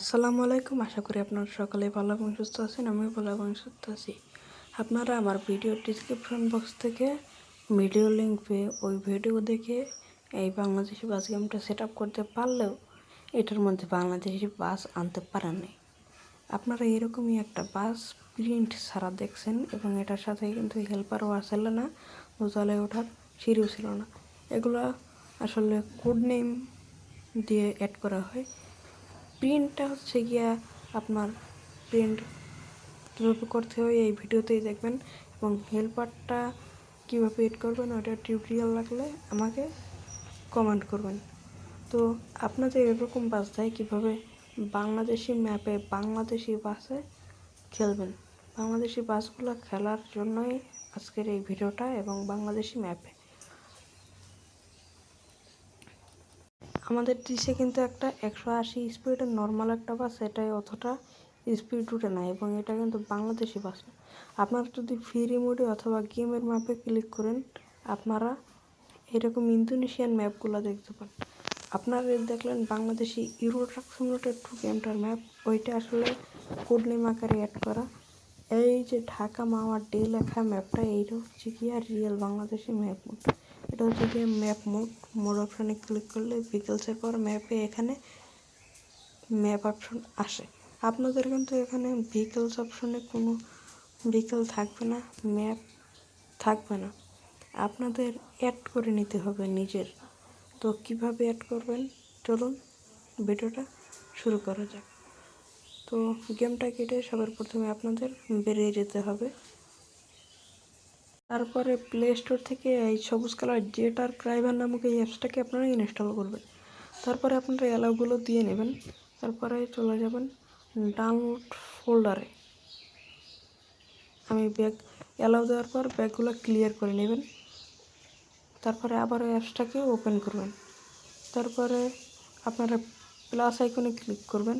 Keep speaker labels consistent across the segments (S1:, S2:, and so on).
S1: আসসালামু আলাইকুম। আশা করি আপনারা সকলে ভালো এবং সুস্থ আছেন আমি ভালো এবং সুস্থ আছি। আপনারা আমার ভিডিও ডিসক্রিপশন বক্স থেকে ভিডিও লিঙ্ক পেয়ে ওই ভিডিও দেখে এই বাংলাদেশি বাস গেমটা সেট করতে পারলেও এটার মধ্যে বাংলাদেশি বাস আনতে পারেননি আপনারা এরকমই একটা বাস প্রিন্ট ছাড়া দেখছেন এবং এটার সাথে কিন্তু হেল্পারও আসছিল না দোতলায় ওঠার সিঁড়িও ছিল না। এগুলো আসলে কোড নেম দিয়ে অ্যাড করা হয়। প্রিন্টটা হচ্ছে গিয়া আপনার প্রিন্ট কীভাবে করতে হয় এই ভিডিওতেই দেখবেন এবং হেল্পারটা কীভাবে এড করবেন ওটা টিউটোরিয়াল লাগলে আমাকে কমেন্ট করবেন। তো আপনাদের এরকম বাস দেয় কীভাবে বাংলাদেশি ম্যাপে বাংলাদেশি বাসে খেলবেন? বাংলাদেশি বাসগুলো খেলার জন্যই আজকের এই ভিডিওটা এবং বাংলাদেশি ম্যাপে আমাদের দেশে কিন্তু একটা একশো আশি স্পিডের নর্মাল একটা বাস এটাই অতটা স্পিড উঠে না এবং এটা কিন্তু বাংলাদেশি বাস না। আপনারা যদি ফ্রি মোডে অথবা গেমের ম্যাপে ক্লিক করেন, আপনারা এরকম ইন্দোনেশিয়ান ম্যাপগুলো দেখতে পান। আপনারা দেখলেন বাংলাদেশি ইউরো ট্রাক টু গেমটার ম্যাপ ওইটা আসলে কোড নেম আকারে অ্যাড করা। এই যে ঢাকা মাওয়া ডে লেখা ম্যাপটা এইটা হচ্ছে কি আর রিয়েল বাংলাদেশি ম্যাপ এটা হচ্ছে গিয়ে ম্যাপ মোড মোড অপশানে ক্লিক করলে বিকেলসের পর ম্যাপে এখানে ম্যাপ অপশন আসে। আপনাদের কিন্তু এখানে ভিকেলস অপশনে কোনো ভিকেল থাকবে না ম্যাপ থাকবে না। আপনাদের অ্যাড করে নিতে হবে নিজের। তো কীভাবে অ্যাড করবেন? চলুন ভিডিওটা শুরু করা যাক। তো গেমটা কেটে সবার প্রথমে আপনাদের বেরিয়ে যেতে হবে। তারপরে প্লে স্টোর থেকে এই সবুজ কালার জেট আর ক্রাইভার নামক এই অ্যাপসটাকে আপনারা ইনস্টল করবেন। তারপরে আপনারা অ্যালাউগুলো দিয়ে নেবেন। তারপরে চলে যাবেন ডাউনলোড ফোল্ডারে আমি ব্যাগ অ্যালাউ দেওয়ার পর ব্যাগগুলো ক্লিয়ার করে নেবেন। তারপরে আবার অ্যাপসটাকে ওপেন করবেন। তারপরে আপনারা প্লাস আইকনে ক্লিক করবেন।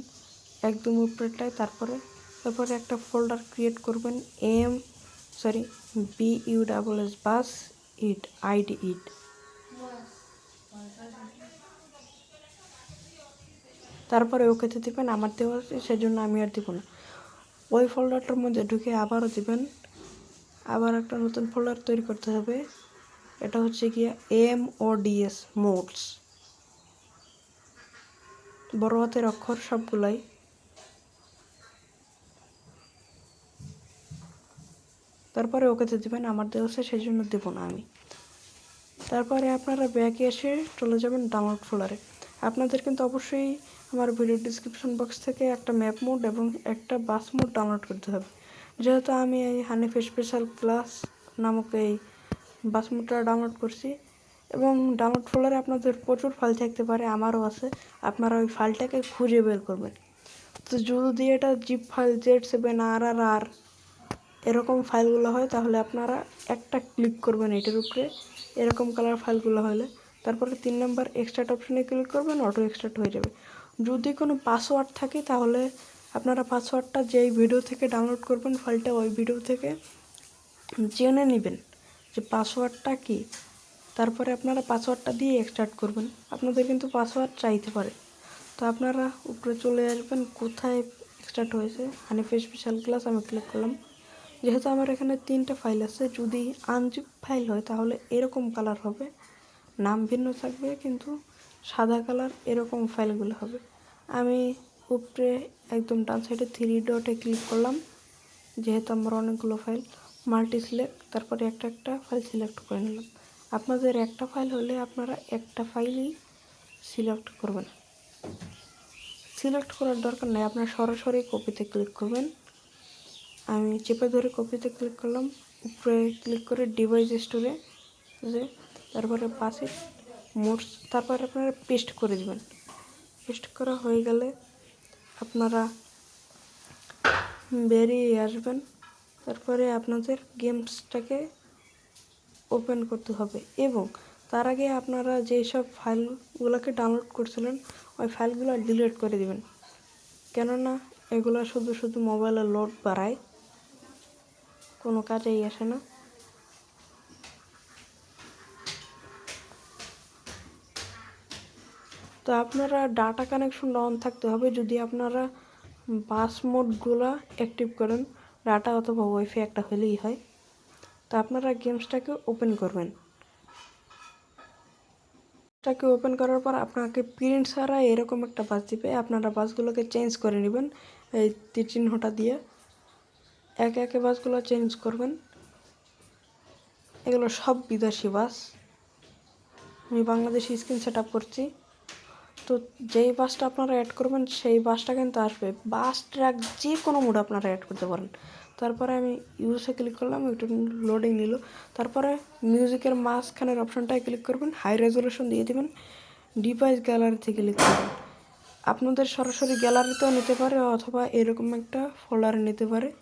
S1: একদম উপরেটায় তারপরে তারপরে একটা ফোল্ডার ক্রিয়েট করবেন M sorry B U double S bus it ID it তারপরে ওকেতে দিবেন, আমার দেওয়া আছে, সেজন্য আমি আর দিব না। ওই ফোল্ডারটার মধ্যে ঢুকে আবারও দিবেন। আবার একটা নতুন ফোল্ডার তৈরি করতে হবে। এটা হচ্ছে গিয়ে এম ও ডিএস মোডস বড় হাতের অক্ষর সবগুলাই। তারপরে ওকে ওকেতে দেবেন, আমার দেওয়া সেই জন্য দেবো না আমি। তারপরে আপনারা ব্যাকে এসে চলে যাবেন ডাউনলোড ফোল্ডারে আপনাদের কিন্তু অবশ্যই আমার ভিডিও ডিসক্রিপশন বক্স থেকে একটা ম্যাপ মোড এবং একটা বাস মোড ডাউনলোড করতে হবে। যেহেতু আমি এই হানিফ স্পেশাল ক্লাস নামক এই বাস মোডটা ডাউনলোড করছি এবং ডাউনলোড ফোল্ডারে আপনাদের প্রচুর ফাইল থাকতে পারে, আমারও আছে। আপনারা ওই ফাইলটাকে খুঁজে বের করবেন। তো যদি এটা জিপ ফাইল জেড সেভেন আর আর আর এরকম ফাইলগুলো হয়, তাহলে আপনারা একটা ক্লিক করবেন এটার উপরে, এরকম কালার ফাইলগুলো হলে। তারপরে তিন নম্বর এক্সট্রাট অপশানে ক্লিক করবেন অটো এক্সট্রাট হয়ে যাবে। যদি কোনো পাসওয়ার্ড থাকে, তাহলে আপনারা পাসওয়ার্ডটা যেই ভিডিও থেকে ডাউনলোড করবেন ফাইলটা ওই ভিডিও থেকে জেনে নেবেন যে পাসওয়ার্ডটা কি। তারপরে আপনারা পাসওয়ার্ডটা দিয়ে এক্সট্রাক্ট করবেন। আপনাদের কিন্তু পাসওয়ার্ড চাইতে পারে। তো আপনারা উপরে চলে আসবেন, কোথায় এক্সট্রাক্ট হয়েছে? হানিফ স্পেশাল ক্লাস আমি ক্লিক করলাম। যেহেতু আমার এখানে তিনটে ফাইল আছে, যদি আনজিপ ফাইল হয় তাহলে এরকম কালার হবে। নাম ভিন্ন থাকবে, কিন্তু সাদা কালার এরকম ফাইলগুলো হবে। আমি উপরে একদম ডান সাইডে থ্রি ডটে ক্লিক করলাম, যেহেতু আমার অনেকগুলো ফাইল মাল্টি সিলেক্ট তারপরে একটা একটা ফাইল সিলেক্ট করে নিলাম। আপনাদের একটা ফাইল হলে আপনারা একটা ফাইলই সিলেক্ট করবেন। সিলেক্ট করার দরকার নেই, আপনারা সরাসরি কপিতে ক্লিক করবেন। আমি চেপে ধরে কপিতে ক্লিক করলাম, উপরে ক্লিক করে ডিভাইস স্টোরে যে তারপরে পাশে মোটস তারপরে আপনারা পেস্ট করে দেবেন। পেস্ট করা হয়ে গেলে আপনারা বেরিয়ে আসবেন। তারপরে আপনাদের গেমসটাকে ওপেন করতে হবে এবং তার আগে আপনারা যেই সব ফাইলগুলোকে ডাউনলোড করছিলেন, ওই ফাইলগুলো ডিলিট করে দেবেন। কেননা এগুলো শুধু শুধু মোবাইলে লোড বাড়ায়। কোনো কাজেই আসে না। তো আপনারা ডাটা কানেকশন অন থাকতে হবে। যদি আপনারা বাস মোডগুলো অ্যাক্টিভ করেন, ডাটা অথবা ওয়াইফাই একটা হলেই হয়। তো আপনারা গেমসটাকে ওপেন করবেন। টাকে ওপেন করার পর আপনাকে প্রিন্ট ছাড়া এরকম একটা বাস দিবে। আপনারা বাসগুলোকে চেঞ্জ করে নেবেন, এই তীর চিহ্নটা দিয়ে। একে একে বাসগুলো চেঞ্জ করবেন। এগুলো সব বিদেশি বাস। আমি বাংলাদেশি স্ক্রিন সেট আপ করছি। তো যেই বাসটা আপনারা অ্যাড করবেন, সেই বাসটা কিন্তু আসবে। বাস ট্র্যাক যে কোনো মোড আপনারা অ্যাড করতে পারেন। তারপরে আমি ইউজে ক্লিক করলাম, একটু লোডিং নিল। তারপরে মিউজিকের মাঝখানের অপশনটায় ক্লিক করবেন হাই রেজলিউশন দিয়ে দেবেন। ডিভাইস গ্যালারিতে ক্লিক করবেন। আপনাদের সরাসরি গ্যালারিতেও নিতে পারে, অথবা এরকম একটা ফোল্ডারে নিতে পারে।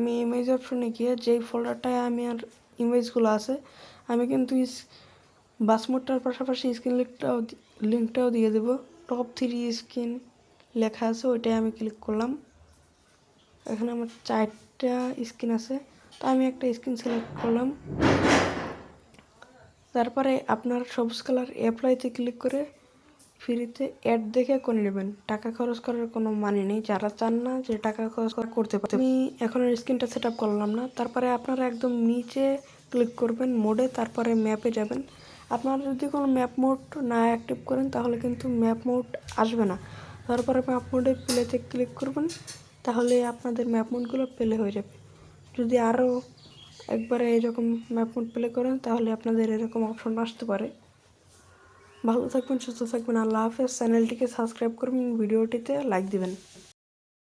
S1: আমি ইমেজ অপশনে গিয়ে যেই ফোল্ডারটায় আমি আর ইমেজগুলো আছে, আমি কিন্তু বাস মোডটার পাশাপাশি স্ক্রিন লিঙ্কটাও লিঙ্কটাও দিয়ে দেবো। টপ থ্রি স্ক্রিন লেখা আছে ওইটাই আমি ক্লিক করলাম। এখানে আমার চারটা স্ক্রিন আছে, তো আমি একটা স্ক্রিন সিলেক্ট করলাম। তারপরে আপনার সবুজ কালার অ্যাপ্লাইতে ক্লিক করে ফ্রিতে অ্যাড দেখে করে নেবেন। টাকা খরচ করার কোনো মানে নেই। যারা চান না যে টাকা খরচ করা করতে পারে। আমি এখন স্ক্রিনটা সেট আপ করলাম না। তারপরে আপনারা একদম নিচে ক্লিক করবেন মোডে তারপরে ম্যাপে যাবেন। আপনারা যদি কোনো ম্যাপ মোড না অ্যাক্টিভ করেন, তাহলে কিন্তু ম্যাপ মোড আসবে না। তারপরে ম্যাপ মোডে প্লেতে ক্লিক করবেন, তাহলে আপনাদের ম্যাপ মোডগুলো প্লে হয়ে যাবে। যদি আরও একবারে এরকম ম্যাপ মোড প্লে করেন, তাহলে আপনাদের এরকম অপশন আসতে পারে। ভালো থাকবেন সুস্থ থাকবেন আল্লাহ হাফেজ। চ্যানেলটিকে সাবস্ক্রাইব করবেন ভিডিওটিতে লাইক দিবেন।